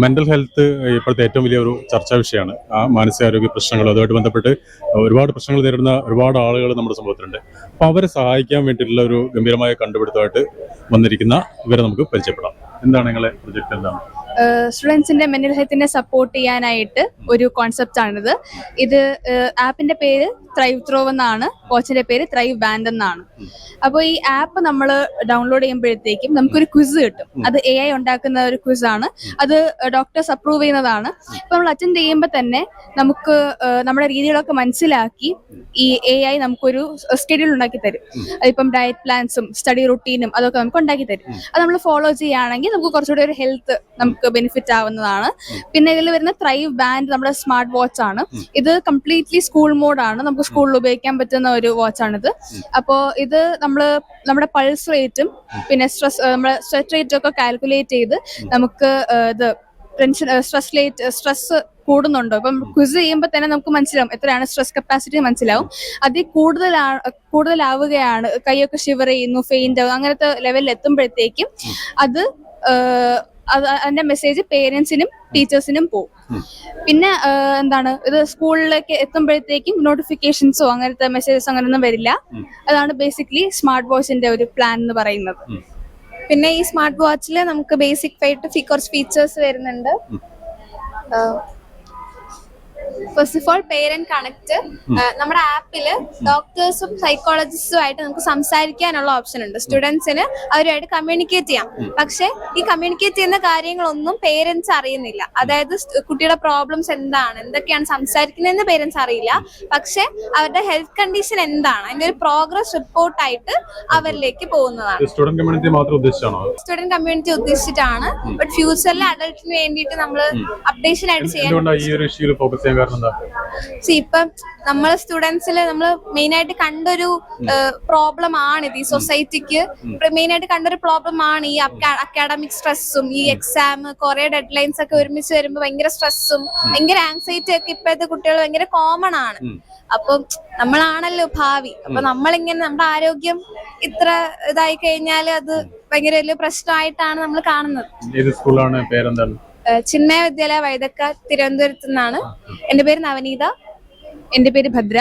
Mental health ഇപ്പോഴത്തെ ഏറ്റവും വലിയ ഒരു ചർച്ചാ വിഷയമാണ്. ആ മാനസികാരോഗ്യ പ്രശ്നങ്ങൾ അതുമായിട്ട് ബന്ധപ്പെട്ട് ഒരുപാട് പ്രശ്നങ്ങൾ നേരിടുന്ന ഒരുപാട് ആളുകൾ നമ്മുടെ സമൂഹത്തിലുണ്ട്. അപ്പോൾ അവരെ സഹായിക്കാൻ വേണ്ടിയിട്ടുള്ള ഒരു ഗംഭീരമായ കണ്ടുപിടുത്തമായിട്ട് വന്നിരിക്കുന്ന ഇവരെ നമുക്ക് പരിചയപ്പെടാം. എന്താണ് നിങ്ങളെ പ്രൊജക്ട് എന്താണ്? സ്റ്റുഡൻസിന്റെ മെന്റൽ ഹെൽത്തിനെ സപ്പോർട്ട് ചെയ്യാനായിട്ട് ഒരു കോൺസെപ്റ്റ് ആണിത്. ഇത് ആപ്പിന്റെ പേര് ത്രൈവ് ത്രോ എന്നാണ്. കോച്ചിന്റെ പേര് ത്രൈവ് ബാൻഡ് എന്നാണ്. അപ്പോൾ ഈ ആപ്പ് നമ്മൾ ഡൗൺലോഡ് ചെയ്യുമ്പോഴത്തേക്കും നമുക്കൊരു ക്വിസ് കിട്ടും. അത് എ ഐ ഉണ്ടാക്കുന്ന ഒരു ക്വിസ് ആണ്. അത് ഡോക്ടേഴ്സ് അപ്രൂവ് ചെയ്യുന്നതാണ്. അപ്പോൾ നമ്മൾ അറ്റൻഡ് ചെയ്യുമ്പോൾ തന്നെ നമുക്ക് നമ്മുടെ രീതികളൊക്കെ മനസ്സിലാക്കി ഈ എ ഐ നമുക്കൊരു സ്കെഡ്യൂൾ ഉണ്ടാക്കി തരും. അതിപ്പം ഡയറ്റ് പ്ലാൻസും സ്റ്റഡി റുട്ടീനും അതൊക്കെ നമുക്ക് ഉണ്ടാക്കി തരും. അത് നമ്മൾ ഫോളോ ചെയ്യുകയാണെങ്കിൽ നമുക്ക് കുറച്ചുകൂടി ഒരു ഹെൽത്ത് നമുക്ക് ബെനിഫിറ്റ് ആവുന്നതാണ്. പിന്നെ ഇതിൽ വരുന്ന ത്രൈവ് ബാൻഡ് നമ്മുടെ സ്മാർട്ട് വാച്ച് ആണ്. ഇത് കംപ്ലീറ്റ്ലി സ്കൂൾ മോഡാണ് നമുക്ക് സ്കൂളിൽ ഉപയോഗിക്കാൻ പറ്റുന്ന ഒരു വാച്ച് ആണിത്. അപ്പോൾ ഇത് നമ്മൾ നമ്മുടെ പൾസ് റേറ്റും പിന്നെ സ്ട്രെസ് നമ്മുടെ സ്ട്രെസ് റേറ്റും ഒക്കെ കാൽക്കുലേറ്റ് ചെയ്ത് നമുക്ക് ഇത് ടെൻഷൻ സ്ട്രെസ് റേറ്റ് സ്ട്രെസ് കൂടുന്നുണ്ടോ? ഇപ്പം ക്വിസ് ചെയ്യുമ്പോൾ തന്നെ നമുക്ക് മനസ്സിലാവും എത്രയാണ് സ്ട്രെസ് കപ്പാസിറ്റി മനസ്സിലാവും. അതിൽ കൂടുതലാണ് കൂടുതലാവുകയാണ്. കൈയൊക്കെ ഷിവർ ചെയ്യുന്നു ഫെയിന്റ് അങ്ങനത്തെ ലെവലിൽ എത്തുമ്പോഴത്തേക്കും അത് അതിന്റെ മെസ്സേജ് പേരൻസിനും ടീച്ചേഴ്സിനും പോകും പിന്നെ എന്താണ് ഇത് സ്കൂളിലേക്ക് എത്തുമ്പോഴത്തേക്കും നോട്ടിഫിക്കേഷൻസോ അങ്ങനത്തെ മെസ്സേജസ് അങ്ങനെയൊന്നും വരില്ല. അതാണ് ബേസിക്കലി സ്മാർട്ട് വാച്ചിന്റെ ഒരു പ്ലാൻ എന്ന് പറയുന്നത്. പിന്നെ ഈ സ്മാർട്ട് വാച്ചിൽ നമുക്ക് ബേസിക് ആയിട്ട് കുറച്ച് ഫീച്ചേഴ്സ് വരുന്നുണ്ട്. First of all parent connect നമ്മുടെ ആപ്പിൽ ഡോക്ടേഴ്സും സൈക്കോളജിസ്റ്റും ആയിട്ട് നമുക്ക് സംസാരിക്കാനുള്ള ഓപ്ഷൻ ഉണ്ട്. സ്റ്റുഡൻസിന് അവരുമായിട്ട് കമ്മ്യൂണിക്കേറ്റ് ചെയ്യാം. പക്ഷെ ഈ കമ്മ്യൂണിക്കേറ്റ് ചെയ്യുന്ന കാര്യങ്ങളൊന്നും പേരൻസ് അറിയുന്നില്ല. അതായത് കുട്ടിയുടെ പ്രോബ്ലംസ് എന്താണ്? എന്തൊക്കെയാണ് സംസാരിക്കുന്നതെന്ന് പേരൻസ് അറിയില്ല. പക്ഷെ അവരുടെ ഹെൽത്ത് കണ്ടീഷൻ എന്താണ്? അതിന്റെ ഒരു പ്രോഗ്രസ് റിപ്പോർട്ടായിട്ട് അവരിലേക്ക് പോകുന്നതാണ്. സ്റ്റുഡന്റ് കമ്മ്യൂണിറ്റി മാത്രം ഉദ്ദേശിച്ചാണോ? സ്റ്റുഡന്റ് കമ്മ്യൂണിറ്റി ഉദ്ദേശിച്ചിട്ടാണ്. ബട്ട് ഫ്യൂച്ചറിൽ അഡൾട്ടിന് വേണ്ടിയിട്ട് നമ്മൾ അപ്ഡേഷൻ ആയിട്ട് ചെയ്യാൻ ഈ ഒരു ഫോക്കസ് ചെയ്യാൻ കാരണം എന്താ ഇപ്പം നമ്മളെ സ്റ്റുഡൻസിൽ നമ്മൾ മെയിൻ ആയിട്ട് കണ്ടൊരു പ്രോബ്ലം ആണ് ഇത് ഈ സൊസൈറ്റിക്ക് മെയിൻ ആയിട്ട് കണ്ടൊരു പ്രോബ്ലം ആണ് ഈ അക്കാഡമിക് സ്ട്രെസ്സും ഈ എക്സാം കുറെ ഡെഡ് ലൈൻസ് ഒക്കെ ഒരുമിച്ച് വരുമ്പോൾ ഭയങ്കര സ്ട്രെസ്സും ഭയങ്കര ആങ്സൈറ്റി ഒക്കെ ഇപ്പോഴത്തെ കുട്ടികൾ ഭയങ്കര കോമൺ ആണ്. അപ്പം നമ്മളാണല്ലോ ഭാവി. അപ്പൊ നമ്മളിങ്ങനെ നമ്മുടെ ആരോഗ്യം ഇത്ര ഇതായി കഴിഞ്ഞാൽ അത് ഭയങ്കര വലിയ പ്രശ്നമായിട്ടാണ് നമ്മൾ കാണുന്നത്. ഏത് സ്കൂളാണ് പേരെന്താണ്? ചിന്മയ വിദ്യാലയ വൈദക്ക തിരുവനന്തപുരത്ത് നിന്നാണ്. എന്റെ പേര് നവനീത. എന്റെ പേര് ഭദ്ര.